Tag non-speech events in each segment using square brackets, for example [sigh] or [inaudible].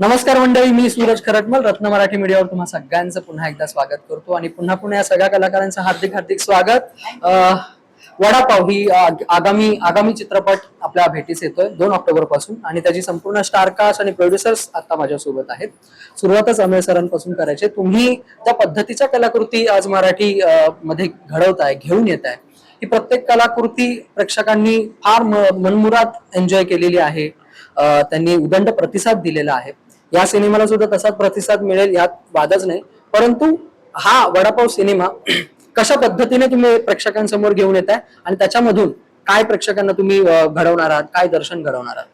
नमस्कार मंडळी मी सूरज खरटमल रत्न मराठी मीडियावर तुम्हा सगळ्यांचं पुन्हा एकदा स्वागत करतो आणि पुन्हा पुन्हा या सगळ्या कलाकारांचं हार्दिक हार्दिक स्वागत. वडापाव ही आगामी आगामी चित्रपट आपल्या भेटीस येतोय दोन ऑक्टोबरपासून आणि त्याची संपूर्ण स्टारकास्ट आणि प्रोड्युसर्स आता माझ्यासोबत आहेत. सुरुवातच अमेय सरांपासून करायचे. तुम्ही त्या पद्धतीच्या कलाकृती आज मराठी मध्ये घडवताय घेऊन येत आहे ही प्रत्येक कलाकृती प्रेक्षकांनी फार मनमुरात एन्जॉय केलेली आहे. त्यांनी उदंड प्रतिसाद दिलेला आहे. या सिनेमाला सुद्धा तसाच प्रतिसाद मिळेल यात वादच नाही. परंतु हा वडापाव सिनेमा [clears throat] कशा पद्धतीने तुम्ही प्रेक्षकांसमोर घेऊन येत आहे आणि त्याच्यामधून काय प्रेक्षकांना तुम्ही घडवणार आहात काय दर्शन घडवणार आहात?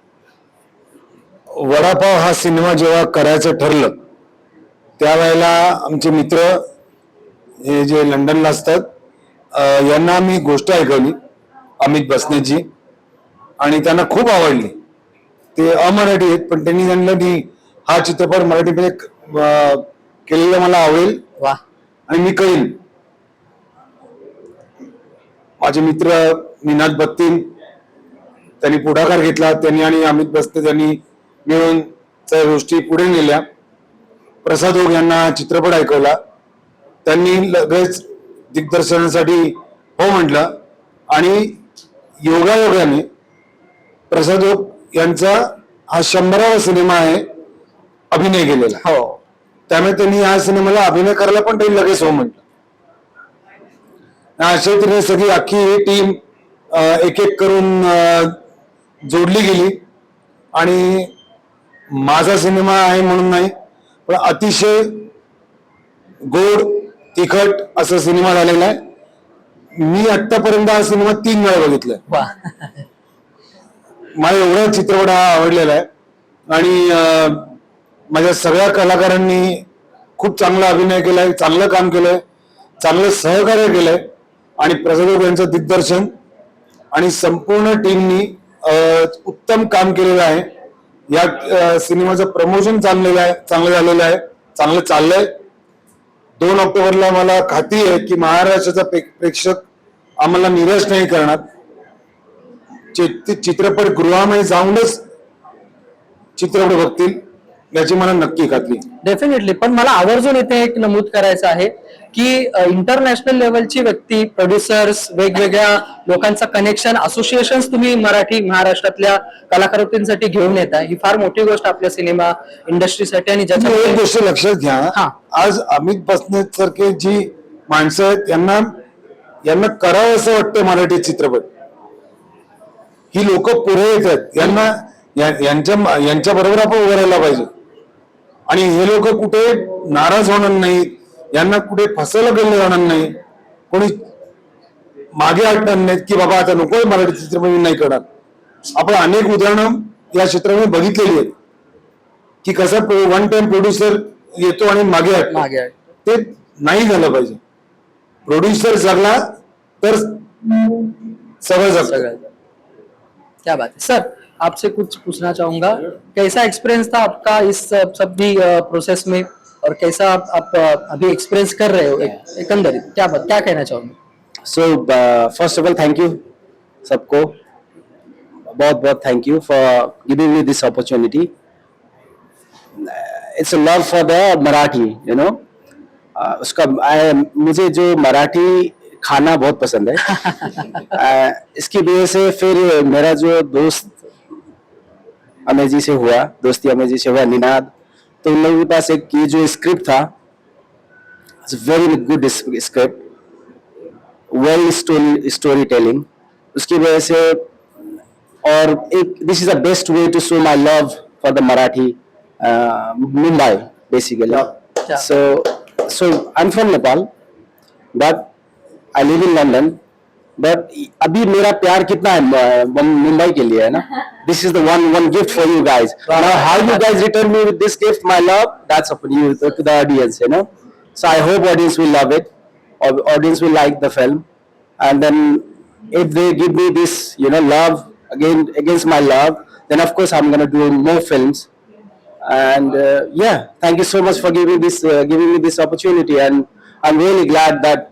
वडापाव हा सिनेमा जेव्हा करायचं ठरलं त्यावेळेला आमचे मित्र हे जे लंडनला असतात यांना मी गोष्ट ऐकवली अमित बसनेची आणि त्यांना खूप आवडली. ते अमराठी आहेत पण त्यांनी त्यांना हा चित्रपट मराठीमध्ये केलेला मला आवडेल. वा. आणि मी करीन माझे मित्र निनाद बत्तीन त्यांनी पुढाकार घेतला. त्यांनी आणि अमित बस्ते त्यांनी मिळून त्या गोष्टी पुढे नेल्या. प्रसाद ओक यांना चित्रपट ऐकवला. त्यांनी लगेच दिग्दर्शनासाठी हो म्हटलं. आणि योगायोगाने प्रसाद ओक यांचा हा शंभरावा सिनेमा आहे. अभिनय केलेला. हो. त्यामुळे त्यांनी या सिनेमाला अभिनय करायला पण त्यांनी लगेच हो म्हटलं. अशा तऱ्हेने सगळी अख्खी ही टीम एक एक करून जोडली गेली. आणि माझा सिनेमा आहे म्हणून नाही पण अतिशय गोड तिखट असा सिनेमा झालेला आहे. मी आतापर्यंत हा सिनेमा तीन वेळा बघितलाय. मला एवढा चित्रपट हा आवडलेला आहे. आणि माझ्या सगळ्या कलाकारांनी खूप चांगला अभिनय केलाय चांगलं काम केलंय चांगलं सहकार्य केलंय. आणि प्रसाद यांचं दिग्दर्शन आणि संपूर्ण टीमनी उत्तम काम केलेलं आहे. या सिनेमाचं प्रमोशन चाललेलं आहे चांगलं झालेलं आहे चांगलं चाललंय. दोन ऑक्टोबरला मला खात्री आहे की महाराष्ट्राचा प्रे- प्रेक्षक आम्हाला निराश नाही करणार. चित्रपट गृहामध्ये जाऊनच चित्रपट बघतील. याची मला नक्की खात्री. डेफिनेटली पण मला आवर्जून इथे एक नमूद करायचं आहे की इंटरनॅशनल लेवलची व्यक्ती प्रोड्युसर्स वेगवेगळ्या लोकांचा कनेक्शन असोसिएशन तुम्ही मराठी महाराष्ट्रातल्या कलाकृतींसाठी घेऊन येत ही फार मोठी गोष्ट आपल्या सिनेमा इंडस्ट्रीसाठी आणि तुम्ही एक ज्याच्या गोष्ट लक्षात घ्या. आज अमित बसने सारखे जी माणसं आहेत यांना यांना करावं असं वाटतं मराठी चित्रपट. ही लोक पुढे येतात यांना यांच्या यांच्या बरोबर आपण उभं राहायला पाहिजे. आणि हे लोक कुठे नाराज होणार नाहीत यांना कुठे फसवलं गेलं जाणार नाही. कोणी मागे हटणार नाहीत की बाबा आता नको मराठी चित्रपट नाही करणार. आपण अनेक उदाहरणं या क्षेत्रामध्ये बघितलेली आहेत. की कसा वन टाइम प्रोड्युसर येतो आणि मागे मागे. ते नाही झालं पाहिजे. प्रोड्युसर जगला तर सगळं जगलं क्या बात सर आपसे कुछ पूछना चाहूँगा। कैसा एक्सपीरियंस था आपका इस सब भी प्रोसेस में? और कैसा आप, आप अभी एक्सपीरियंस कर रहे हो एक- एकंदरित? क्या बात क्या कहना चाहोगे? So first of all thank you सबको। बहुत बहुत thank you for giving me this opportunity it's a love for the Marathi you know उसका I- मुझे जो मराठी खाना बहुत पसंद है। [laughs] Uh, इसकी वजह से फिर मेरा जो दोस्त अमेय जी से हुआ दोस्ती अमेय जी से हुआ निनाद। तो उन लोगों के पास एक ये जो स्क्रिप्ट था very good script well story storytelling उसकी वजह से और एक this is the best way to show my love for the Marathi Mumbai basically. So so I am from Nepal but I live in London but अभी मेरा प्यार कितना है म- म- मुंबई के लिए है ना this is the one one gift for you guys how you guys return me with this gift my love that's upon you to the audience you know so I hope audience will love it or audience will like the film and then if they give me this you know love again against my love then of course i'm going to do more films and uh, yeah thank you so much for giving this uh, giving me this opportunity and i'm really glad that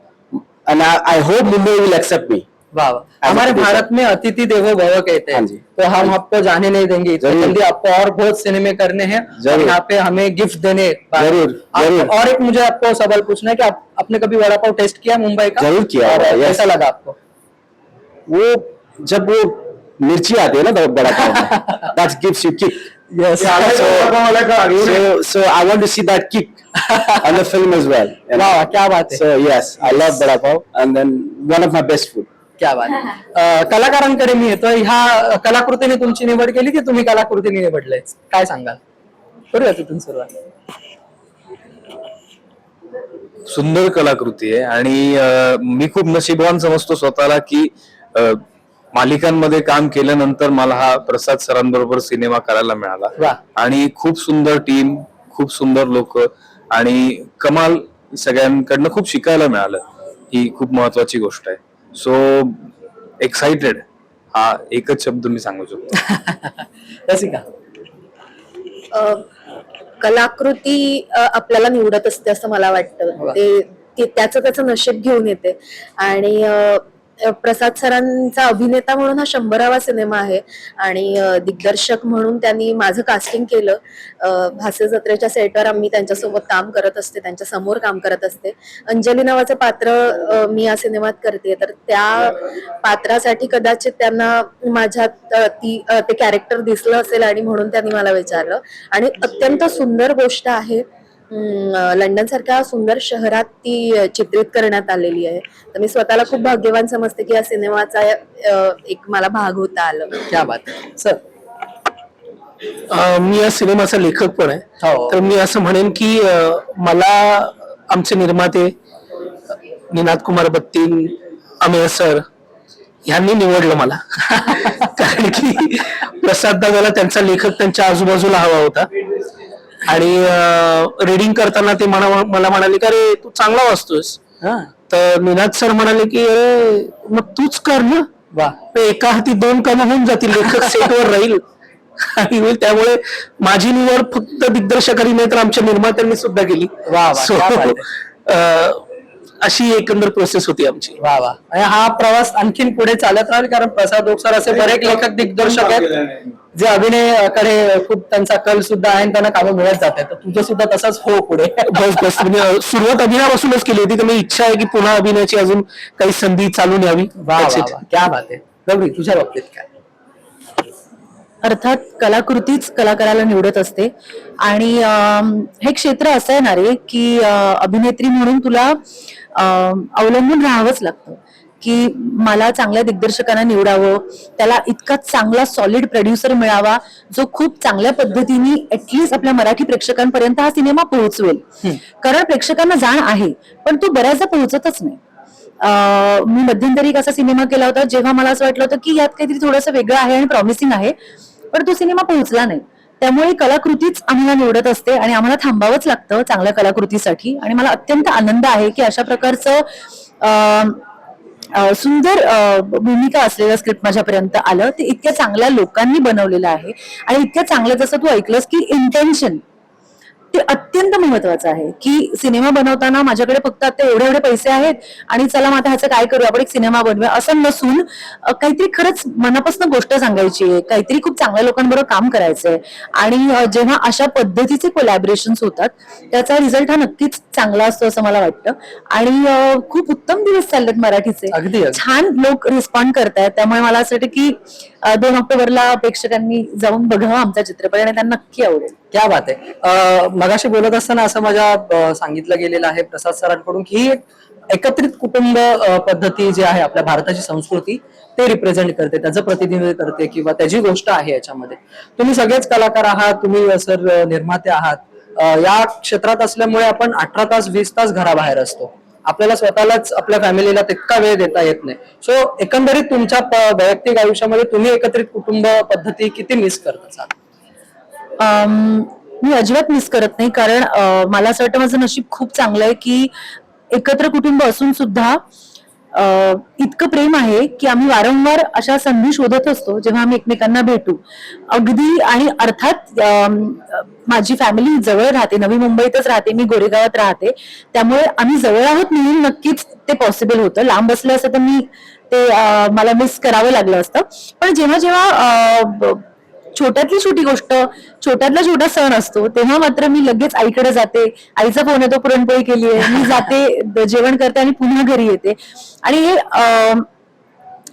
and i, I hope mumbai will accept me. वाह हमारे भारत में अतिथि देवो भव कहते हाँ। हैं तो हम आपको जाने नहीं देंगे जल्दी आपको और बहुत सिनेमे करने हैं। यहाँ पे हमें गिफ्ट देने ज़रूर, ज़रूर। और एक मुझे आपको सवाल पूछना है कि आप आपने कभी वड़ा पाव टेस्ट किया मुंबई का? ज़रूर किया और कैसा लगा आपको? वो जब वो मिर्ची आती है ना तो बड़ा [laughs] पाव। That gives you kick yes so so I want to see that kick [laughs] on the film as well. you know. वाह क्या बात है So yes, I love vada pav, and then one of my best food. क्या बात आहे. अं, कलाकारांकडे मी येतो ह्या कलाकृतीने तुमची निवड केली की तुम्ही कलाकृतीने निवडले काय सांगाल करूया तिथून सुरुवात सुंदर कलाकृती आहे आणि अं, मी खूप नशीबवान समजतो स्वतःला की अं, मालिकांमध्ये काम केल्यानंतर मला हा प्रसाद सरांबरोबर सिनेमा करायला मिळाला वा. आणि खूप सुंदर टीम खूप सुंदर लोक आणि कमाल सगळ्यांकडनं खूप शिकायला मिळालं. ही खूप महत्वाची गोष्ट आहे. सो एक्साइटेड हा एकच शब्द मी सांगू शकतो. [laughs] कलाकृती आपल्याला निवडत असते असं मला. वाटतं. ते ते त्याचं त्याचं नशीब घेऊन येते. आणि प्रसाद सरांचा अभिनेता म्हणून हा शंभरावा सिनेमा आहे. आणि दिग्दर्शक म्हणून त्यांनी माझं कास्टिंग केलं. भास्य जत्रेच्या सेटवर आम्ही त्यांच्यासोबत काम करत असते त्यांच्यासमोर काम करत असते. अंजली नावाचं पात्र मी या सिनेमात करते. तर त्या पात्रासाठी कदाचित त्यांना माझ्यात ती ते कॅरेक्टर दिसलं असेल आणि म्हणून त्यांनी मला विचारलं. आणि अत्यंत सुंदर गोष्ट आहे लंडन सारख्या सुंदर शहरात ती चित्रित करण्यात आलेली आहे. तर मी स्वतःला खूप भाग्यवान समजते की या सिनेमाचा एक मला भाग होता आलं. क्या बात सर मी या सिनेमाचा लेखक पण आहे. हो. तर मी असं म्हणेन की मला आमचे निर्माते निनाद कुमार बत्तीन अमेय सर यांनी निवडलं मला. [laughs] कारण की प्रसाद दादाला त्यांचा लेखक त्यांच्या आजूबाजूला हवा होता. आणि रिडिंग करताना ते मला मला म्हणाले की अरे तू चांगला वाचतोस हा. तर निनाद सर म्हणाले की अरे मग तूच कर ना. एका हाती दोन कामं होऊन जातील लेखक सेटवर राहील. आणि त्यामुळे माझी निवड फक्त दिग्दर्शकांनी नाही तर आमच्या निर्मात्यांनी सुद्धा केली. अं, अशी एकंदर प्रोसेस होती आमची. वा वा. आणि हा प्रवास आणखीन पुढे चालत राहील कारण प्रसाद ओकसर असे बरेच लेखक दिग्दर्शक आहेत जे अभिनयाकडे खूप त्यांचा कल सुद्धा आहे आणि त्यांना कामं मिळत जात आहेत. तर तुझं सुद्धा तसंच हो पुढे. बस बस. म्हणजे सुरुवात अभिनयापासूनच केली होती तर मी इच्छा आहे की पुन्हा अभिनयाची अजून काही संधी चालून यावी वा. वा. क्या बात आहे. गौरी तुझ्या बाबतीत काय? अर्थात कलाकृतीच कलाकाराला निवडत असते. आणि हे क्षेत्र असं आहे ना रे की अभिनेत्री म्हणून तुला अवलंबून राहावंच लागतं. की मला चांगल्या दिग्दर्शकांना निवडावं त्याला इतका चांगला सॉलिड प्रोड्युसर मिळावा जो खूप चांगल्या पद्धतीने ऍटलिस्ट आपल्या मराठी प्रेक्षकांपर्यंत हा सिनेमा पोहोचवेल. कारण प्रेक्षकांना जाण आहे पण तो बऱ्याचदा पोहोचतच नाही. मी मध्यंतरी एक असा सिनेमा केला होता जेव्हा मला असं वाटलं होतं की यात काहीतरी थोडंसं वेगळं आहे आणि प्रॉमिसिंग आहे. पण तो सिनेमा पोहोचला नाही. त्यामुळे कलाकृतीच आम्हाला निवडत असते आणि आम्हाला थांबावंच लागतं चांगल्या कलाकृतीसाठी. आणि मला अत्यंत आनंद आहे की अशा प्रकारचं सुंदर भूमिका असलेलं स्क्रिप्ट माझ्यापर्यंत आलं. ते इतक्या चांगल्या लोकांनी बनवलेलं आहे. आणि इतक्या चांगलं जसं तू ऐकलंस की इंटेन्शन ते अत्यंत महत्वाचं आहे की सिनेमा बनवताना माझ्याकडे फक्त आता एवढे एवढे पैसे आहेत आणि चला मग आता ह्याचं काय करू? आपण एक सिनेमा बनवूया. असं नसून काहीतरी खरंच मनापासून गोष्ट सांगायची आहे. काहीतरी खूप चांगल्या लोकांबरोबर काम करायचंय. आणि जेव्हा अशा पद्धतीचे कोलॅबरेशन होतात त्याचा रिझल्ट हा नक्कीच चांगला असतो असं मला वाटतं. आणि खूप उत्तम दिवस चाललेत मराठीचे. छान लोक रिस्पॉन्ड करतायत. त्यामुळे मला असं वाटतं की दोन ऑक्टोबरला प्रेक्षकांनी जाऊन बघावं आमचा चित्रपट आणि त्यांना नक्की आवडेल. क्या बात आहे. मगाशी बोलत असताना असं माझ्या सांगितलं गेलेलं आहे प्रसाद सरांकडून की ही एक एकत्रित कुटुंब पद्धती जी आहे आपल्या भारताची संस्कृती ते रिप्रेझेंट करते त्याचं प्रतिनिधित्व करते किंवा त्याची गोष्ट आहे याच्यामध्ये. तुम्ही सगळेच कलाकार आहात तुम्ही सर निर्माते आहात. या क्षेत्रात असल्यामुळे आपण अठरा तास वीस तास घराबाहेर असतो. आपल्याला स्वतःलाच आपल्या फॅमिलीला तितका वेळ देता येत नाही. सो एकंदरीत तुमच्या वैयक्तिक आयुष्यामध्ये तुम्ही एकत्रित कुटुंब पद्धती किती मिस करत असाल? मी अजिबात मिस करत नाही कारण मला असं वाटतं माझं नशीब खूप चांगलं आहे की एकत्र कुटुंब असून सुद्धा इतकं प्रेम आहे की आम्ही वारंवार अशा संधी शोधत असतो जेव्हा आम्ही एकमेकांना भेटू. अगदी आणि अर्थात माझी फॅमिली जवळ राहते नवी मुंबईतच राहते मी गोरेगावात राहते त्यामुळे आम्ही जवळ आहोत म्हणून नक्कीच ते पॉसिबल होतं. लांब असलं असं तर मी ते मला मिस करावं लागलं असतं. पण जेव्हा जेव्हा ब- छोट्यातली छोटी गोष्ट छोट्यातला छोटा सण असतो तेव्हा मात्र मी लगेच आईकडे जाते. आईचा फोन येतो पुरणपोळी केली आहे. मी जाते जेवण करते आणि पुन्हा घरी येते. आणि हे अं,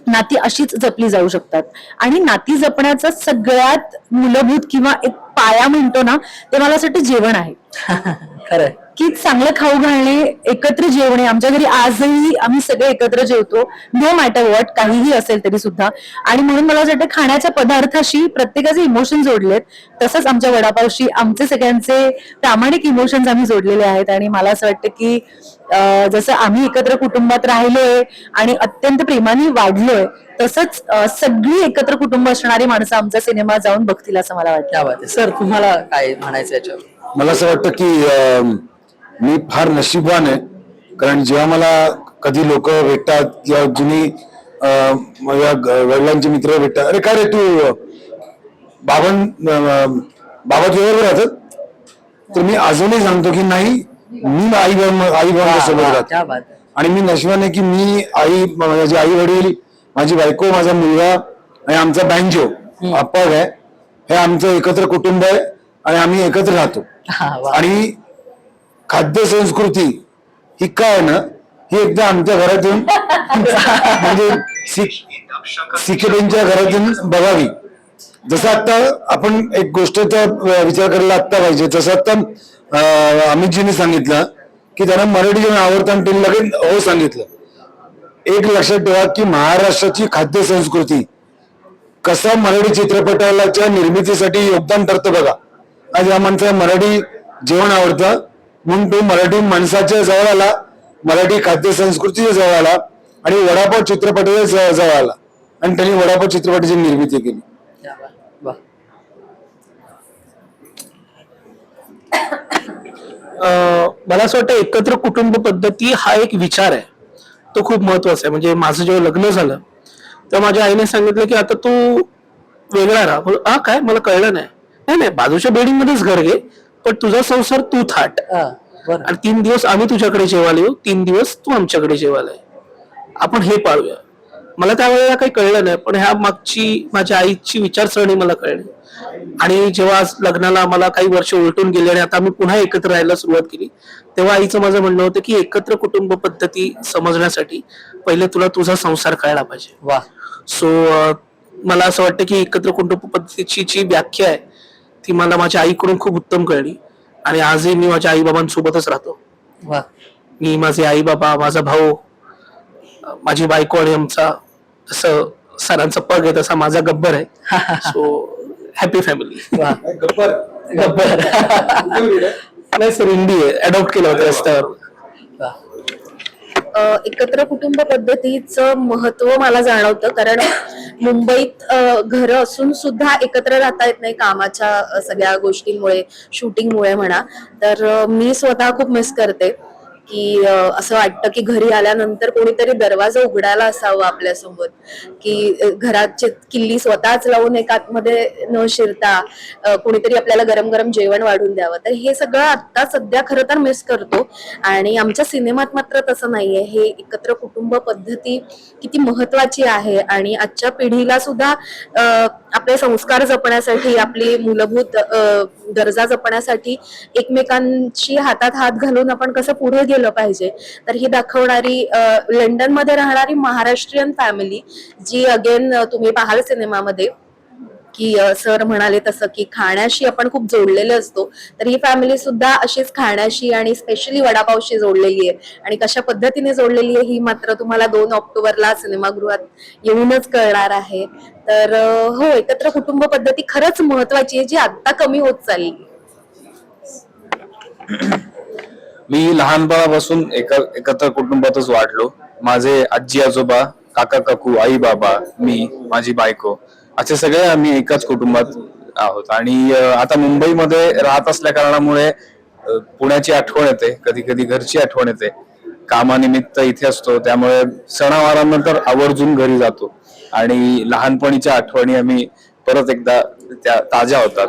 नाती अशीच जपली जाऊ शकतात. आणि नाती जपण्याचा सगळ्यात मूलभूत किंवा एक पाया म्हणतो ना ते मला असं वाटतं जेवण आहे. [laughs] खरं की चांगलं खाऊ घालणे एकत्र जेवणे आमच्या घरी आजही आम्ही सगळे एकत्र जेवतो. नो मॅटर वॉट काहीही असेल तरी सुद्धा. आणि म्हणून मला असं वाटतं खाण्याच्या पदार्थाशी प्रत्येकाचे इमोशन जोडलेत. तसंच आमच्या वडापावशी आमचे सगळ्यांचे प्रामाणिक इमोशन्स आम्ही जोडलेले आहेत. आणि मला असं वाटतं की जसं आम्ही एकत्र कुटुंबात राहिलोय आणि अत्यंत प्रेमाने वाढलोय तसंच सगळी एकत्र कुटुंब असणारी माणसं आमचा सिनेमा जाऊन बघतील असं मला वाटतं. सर तुम्हाला काय म्हणायचं याच्यावर? मला असं वाटतं की मी फार नशीबवान आहे. कारण जेव्हा मला कधी लोक भेटतात किंवा जुनी माझ्या वडिलांचे मित्र भेटतात अरे काय रे तू? बाबन बाबा तुझ्याबरोबर राहतात? तर मी अजूनही सांगतो की नाही मी आई आई सोबत राहतो. आणि मी नशिबाने की मी आई माझे आई वडील माझी बायको माझा मुलगा आणि आमचा बँजो अप्पा आहे हे आमचं एकत्र कुटुंब आहे आणि आम्ही एकत्र राहतो. आणि खाद्य संस्कृती ही काय आहे ना ही एकदा आमच्या घरातून म्हणजे सिख घरातून बघावी. जसं आता आपण एक गोष्टीचा विचार करायला आत्ता पाहिजे. जसं आता अमितजीने सांगितलं की त्यांना मराठी जेवण आवडतं आणि त्यांनी लगेच हो सांगितलं. एक लक्षात ठेवा की महाराष्ट्राची खाद्य संस्कृती कसा मराठी चित्रपटाच्या निर्मितीसाठी योगदान ठरतं बघा. आज या माणसाला मराठी जेवण आवडतं म्हणून तो मराठी माणसाच्या जवळ आला मराठी खाद्य संस्कृतीच्या जवळ आला आणि वडापाव चित्रपटाच्या जवळ आला. आणि त्यांनी वडापाव चित्रपटाची निर्मिती केली. अं, मला असं वाटतं एकत्र कुटुंब पद्धती हा एक विचार आहे. तो खूप महत्त्वाचा आहे. म्हणजे माझं जेव्हा लग्न झालं तेव्हा माझ्या आईने सांगितलं की आता तू वेगळा राहा. हा काय? मला कळलं नाही. नाही नाही बाजूच्या बिल्डिंग मध्येच घर घे पण तुझा संसार तू थाट. बरं. आणि तीन दिवस आम्ही तुझ्याकडे जेवायला येऊ तीन दिवस तू आमच्याकडे जेवायला आपण हे पाळूया. मला त्यावेळेला काही कळलं नाही पण ह्या मागची माझ्या आईची विचारसरणी मला कळली. आणि जेव्हा लग्नाला मला काही वर्ष उलटून गेले आणि आता आम्ही पुन्हा एकत्र राहायला सुरुवात केली तेव्हा आईचं माझं म्हणणं होतं की एकत्र कुटुंब पद्धती समजण्यासाठी पहिले तुला तुझा संसार कळला पाहिजे. वा सो मला असं वाटतं की एकत्र कुटुंब पद्धतीची जी व्याख्या आहे ती मला माझ्या आईकडून खूप उत्तम कळली. आणि आजही मी माझ्या आई बाबांसोबतच राहतो. वा. मी माझे आई बाबा माझा भाऊ माझी बायको आणि आमचा जसं सरांचा पग आहे तसा माझा गब्बर आहे. सो हॅपी फॅमिली वा. गब्बर. गब्बर. [laughs] नाही सर इंडी आहे. अडॉप्ट केलं होतं रस्त्यावर. वा. एकत्र कुटुंब पद्धतीचं महत्त्व मला जाणवतं कारण मुंबईत घर असून सुद्धा एकत्र राहता येत नाही कामाच्या सगळ्या गोष्टींमुळे शूटिंगमुळे म्हणा. तर मी स्वतः खूप मिस करते. की असं वाटतं की घरी आल्यानंतर कोणीतरी दरवाजा उघडायला असावं आपल्यासोबत. की घराची किल्ली स्वतःच लावून एकामध्ये न शिरता कोणीतरी आपल्याला गरम गरम जेवण वाढून द्यावं. तर हे सगळं आता सध्या खरं तर मिस करतो. आणि आमच्या सिनेमात मात्र तसं नाहीये. हे एकत्र कुटुंब पद्धती किती महत्वाची आहे. आणि आजच्या पिढीला सुद्धा आपले संस्कार जपण्यासाठी आपली मूलभूत गरजा जपण्यासाठी एकमेकांशी हातात हात घालून आपण कसं पुढे गेलो पाहिजे. तर ही दाखवणारी लंडनमध्ये राहणारी महाराष्ट्रीयन फॅमिली जी अगेन तुम्ही पाहाल सिनेमामध्ये की सर म्हणाले तसं की खाण्याशी आपण खूप जोडलेले असतो तर ही फॅमिली सुद्धा अशीच खाण्याशी आणि स्पेशली वडापावशी जोडलेली आहे. आणि कशा पद्धतीने जोडलेली आहे ही मात्र तुम्हाला दोन ऑक्टोबरला सिनेमागृहात येऊनच कळणार आहे. तर हो एकत्र कुटुंब पद्धती खरंच महत्वाची आहे जी आता कमी होत चालली. मी लहानपणापासून एका एकत्र कुटुंबातच वाढलो. माझे आजी आजोबा काका काकू आई बाबा मी माझी बायको असे सगळे आम्ही एकाच कुटुंबात आहोत. आणि आता मुंबईमध्ये राहत असल्या कारणामुळे पुण्याची आठवण येते. कधी कधी घरची आठवण येते. कामानिमित्त इथे असतो. त्यामुळे सणावारानंतर आवर्जून घरी जातो. आणि लहानपणीच्या आठवणी आम्ही परत एकदा त्या ताज्या होतात.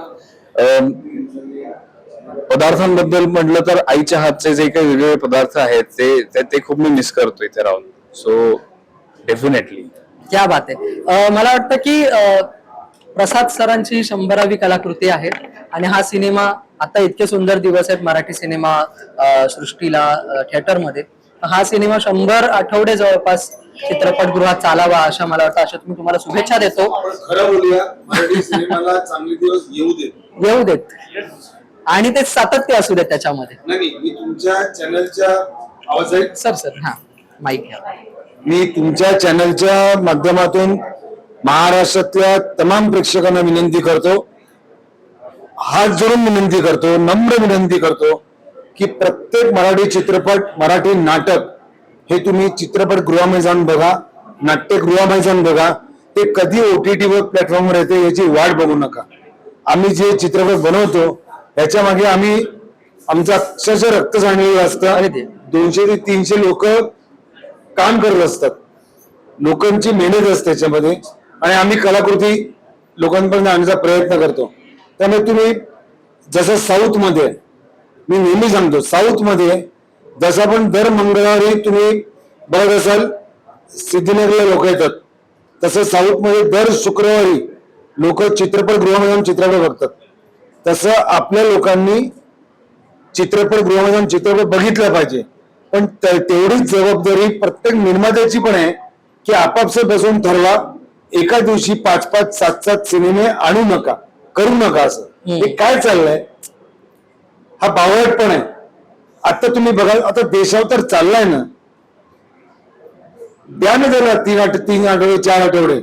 पदार्थांबद्दल म्हटलं तर आईच्या हातचे जे काही वेगवेगळे पदार्थ आहेत ते ते- ते खूप मी मिस करतो इथे राहून. सो डेफिनेटली क्या बात आहे. अं, मला वाटतं की अं, प्रसाद सरांची शंभरावी कलाकृती आहे आणि हा सिनेमा आता इतके सुंदर दिवस आहेत मराठी सिनेमा अं, सृष्टीला थिएटरमध्ये. हा सिनेमा शंभर आठवडे जवळपास चित्रपटगृहात चालावा अशा मला वाटतं. अशा मी तुम्हाला शुभेच्छा देतो. खरं बोलूया मराठी सिनेमाला चांगले दिवस येऊ देत. येऊ देत. आणि ते सातत्य असू देत त्याच्यामध्ये. नाही मी तुमच्या चॅनलच्या आवाज सर सर हा माईक घ्या. मी तुमच्या चॅनलच्या माध्यमातून महाराष्ट्रातल्या तमाम प्रेक्षकांना विनंती करतो हात जोडून विनंती करतो नम्र विनंती करतो की प्रत्येक मराठी चित्रपट मराठी नाटक हे तुम्ही चित्रपट गृहामध्ये जाऊन बघा नाट्यगृहामध्ये जाऊन बघा ते कधी ओटीटी वर प्लॅटफॉर्मवर येते याची वाट बघू नका. आम्ही जे चित्रपट बनवतो त्याच्यामागे आम्ही आमचं अक्षरशः रक्त अरे असतं. ते. दोनशे ते तीनशे लोक काम करत असतात. लोकांची मेहनत असते त्याच्यामध्ये आणि आम्ही कलाकृती लोकांपर्यंत आणण्याचा प्रयत्न करतो. त्यामुळे तुम्ही जसं साऊथमध्ये मी नेहमी सांगतो साऊथमध्ये जसं आपण दर मंगळवारी तुम्ही बघत असाल सिद्धीनगरला लोक येतात. तसं साऊथमध्ये दर शुक्रवारी लोक चित्रपटगृहामध्ये चित्रपट बघतात. तसं आपल्या लोकांनी चित्रपटगृहामध्ये जाऊन चित्रपट बघितला पाहिजे. पण तेवढीच जबाबदारी प्रत्येक निर्मात्याची पण आहे की आपापसात बसून ठरवा एका दिवशी पाच पाच सात सात सिनेमे आणू नका करू नका असं. हे काय चाललंय? हा बावळट पण आहे. आता तुम्ही बघा आता देशावर तर चाललाय ना. द्या ना त्याला तीन आठ तीन आठवडे चार आठवडे.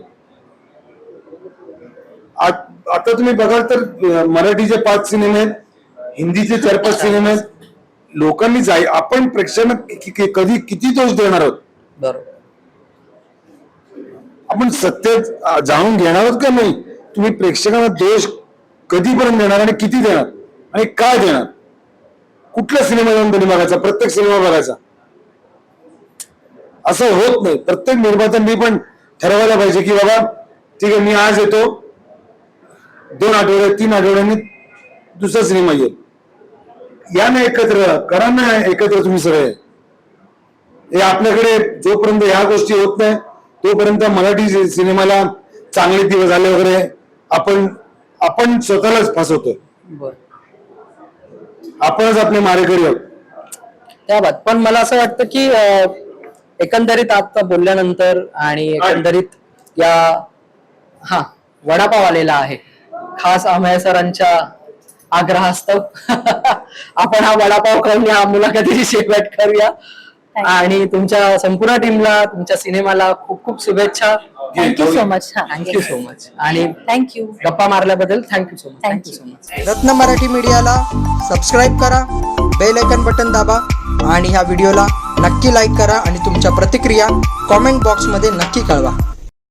आत- तुम्ही बघाल तर मराठीचे पाच सिनेमे आहेत हिंदीचे चार पाच सिनेमे आहेत लोकांनी जाय आपण प्रेक्षकांना कधी किती दोष देणार आहोत? बरोबर. आपण सत्य जाणून घेणार आहोत का नाही? तुम्ही प्रेक्षकांना दोष कधीपर्यंत देणार आणि किती देणार? आणि काय देणार? कुठला सिनेमा जाऊन त्यांनी बघायचा? प्रत्येक सिनेमा बघायचा? असं होत नाही. प्रत्येक निर्मात्यांनी पण ठरवायला पाहिजे की बाबा ठीक आहे मी आज येतो दोन आठवड्यात तीन आठवड्यांनी दुसरा सिनेमा येईल. या ना एकत्र करा ना एकत्र तुम्ही सगळे. हे आपल्याकडे जोपर्यंत ह्या गोष्टी होत नाही तोपर्यंत मराठी सिनेमाला चांगले दिवस आले वगैरे आपण आपण स्वतःलाच फसवतोय. बर. आपणच आपले मारेकरी आहोत. त्या बात. पण मला असं वाटतं की एकंदरीत आता बोलल्यानंतर आणि एकंदरीत या हा वडापाव आलेला आहे. खास अमय सरांच्या आग्रहास्तव. [laughs] आपण हा वडापाव खाऊन या मुलाखतीची शेवट करूया. आणि तुमच्या संपूर्ण टीमला तुमच्या सिनेमाला खूप खूप शुभेच्छा. Thank you so much thank you so much आणि थँक्यू गप्पा मारल्याबद्दल thank you so much thank you so much Ratna Marathi मीडियाला सबस्क्राईब करा बेल आयकन बटन दाबा आणि ह्या व्हिडिओला नक्की लाईक करा आणि तुमच्या प्रतिक्रिया कॉमेंट बॉक्समध्ये नक्की कळवा.